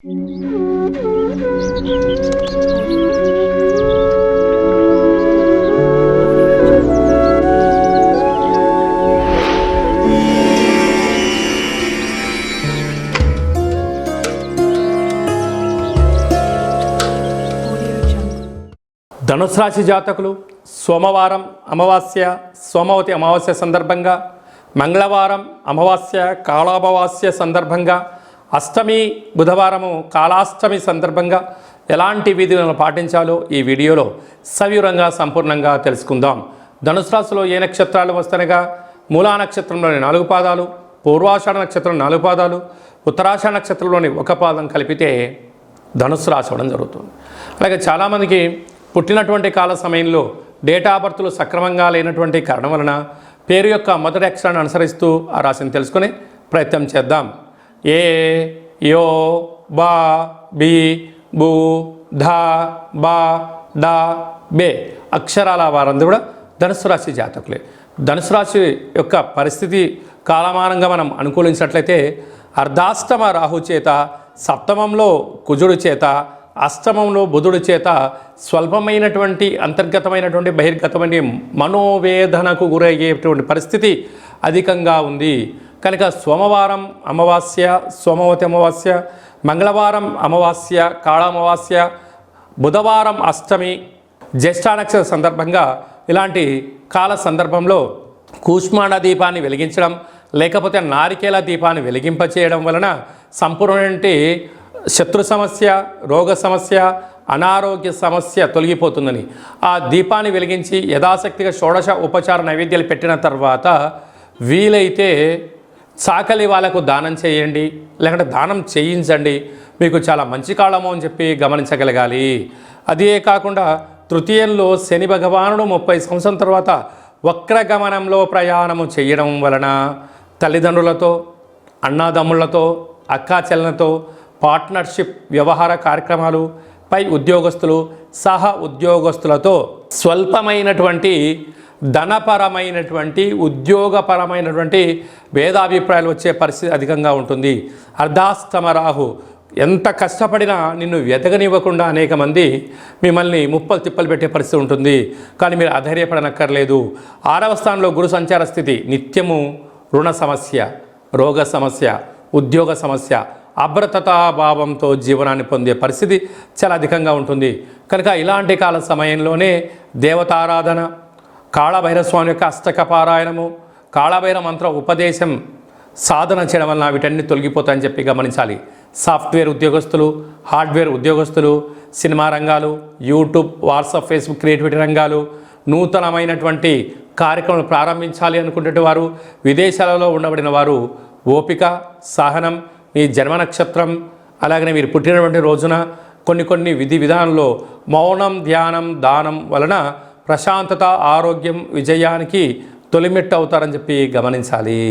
ధనుసు రాశి జాతకులు సోమవారం అమావాస్య సోమవతి అమావాస్య సందర్భంగా మంగళవారం అమావాస్య కాళామావాస్య సందర్భంగా అష్టమి బుధవారము కాళాష్టమి సందర్భంగా ఎలాంటి విధులను పాటించాలో ఈ వీడియోలో సవివరంగా సంపూర్ణంగా తెలుసుకుందాం. ధనుసు రాశిలో ఏ నక్షత్రాలు వస్తనగా మూలా నక్షత్రంలోని నాలుగు పాదాలు పూర్వాషాఢ నక్షత్రం నాలుగు పాదాలు ఉత్తరాషాఢ నక్షత్రంలోని ఒక పాదం కలిపితే ధనుసు రాశి అవ్వడం జరుగుతుంది. అలాగే చాలామందికి పుట్టినటువంటి కాల సమయంలో డేటా బర్త్లు సక్రమంగా లేనటువంటి కారణం వలన పేరు యొక్క మొదటి అక్షరాన్ని అనుసరిస్తూ ఆ రాశిని తెలుసుకునే ప్రయత్నం చేద్దాం. ఏ యో బా బి బు ధ బా డా బే అక్షరాల వారందరూ కూడా ధనుసు రాశి జాతకులే. ధనుసు రాశి యొక్క పరిస్థితి కాలమానంగా మనం అనుకూలించినట్లయితే అర్ధాష్టమ రాహు చేత సప్తమంలో కుజుడు చేత అష్టమంలో బుధుడు చేత స్వల్పమైనటువంటి అంతర్గతమైనటువంటి బహిర్గతమైన మనోవేదనకు గురయ్యేటువంటి పరిస్థితి అధికంగా ఉంది. కనుక సోమవారం అమావాస్య సోమవతి అమావాస్య మంగళవారం అమావాస్య కాళామావాస్య బుధవారం అష్టమి జ్యేష్ఠానక్షత్ర సందర్భంగా ఇలాంటి కాల సందర్భంలో కూష్మాండ దీపాన్ని వెలిగించడం లేకపోతే నారికేల దీపాన్ని వెలిగింపచేయడం వలన సంపూర్ణంటి శత్రు సమస్య రోగ సమస్య అనారోగ్య సమస్య తొలగిపోతుందని. ఆ దీపాన్ని వెలిగించి యథాశక్తిగా షోడశ ఉపచార నైవేద్యాలు పెట్టిన తర్వాత వీలైతే చాకలి వాళ్ళకు దానం చేయండి లేకుంటే దానం చేయించండి. మీకు చాలా మంచి కాలము అని చెప్పి గమనించగలగాలి. అదే కాకుండా తృతీయంలో శని భగవానుడు ముప్పై సంవత్సరం తర్వాత వక్రగమనంలో ప్రయాణము చేయడం వలన తల్లిదండ్రులతో అన్నాదమ్ములతో అక్కా చెల్లెలతో పార్ట్నర్షిప్ వ్యవహార కార్యక్రమాలు పై ఉద్యోగస్తులు సహ ఉద్యోగస్తులతో స్వల్పమైనటువంటి ధనపరమైనటువంటి ఉద్యోగపరమైనటువంటి భేదాభిప్రాయాలు వచ్చే పరిస్థితి అధికంగా ఉంటుంది. అర్ధాస్తమ రాహు ఎంత కష్టపడినా నిన్ను వెతకనివ్వకుండా అనేక మంది మిమ్మల్ని ముప్పలు తిప్పలు పెట్టే పరిస్థితి ఉంటుంది. కానీ మీరు అధైర్యపడనక్కర్లేదు. ఆరవ స్థానంలో గురు సంచార స్థితి నిత్యము రుణ సమస్య రోగ సమస్య ఉద్యోగ సమస్య అభ్రతతాభావంతో జీవనాన్ని పొందే పరిస్థితి చాలా అధికంగా ఉంటుంది. కనుక ఇలాంటి కాల సమయంలోనే దేవతారాధన కాళభైరస్వామి యొక్క అష్టక పారాయణము కాళభైర మంత్ర ఉపదేశం సాధన చేయడం వలన వీటన్ని తొలగిపోతాయని చెప్పి గమనించాలి. సాఫ్ట్వేర్ ఉద్యోగస్తులు హార్డ్వేర్ ఉద్యోగస్తులు సినిమా రంగాలు యూట్యూబ్ వాట్సాప్ ఫేస్బుక్ క్రియేటివిటీ రంగాలు నూతనమైనటువంటి కార్యక్రమాలు ప్రారంభించాలి అనుకునే వారు విదేశాలలో ఉండబడిన వారు ఓపిక సహనం మీ జన్మ నక్షత్రం అలాగనే మీరు పుట్టినటువంటి రోజున కొన్ని కొన్ని విధి విధానంలో మౌనం ధ్యానం దానం వలన ప్రశాంతత ఆరోగ్యం విజయానికి తొలిమెట్టు అవుతారని చెప్పి గమనించాలి.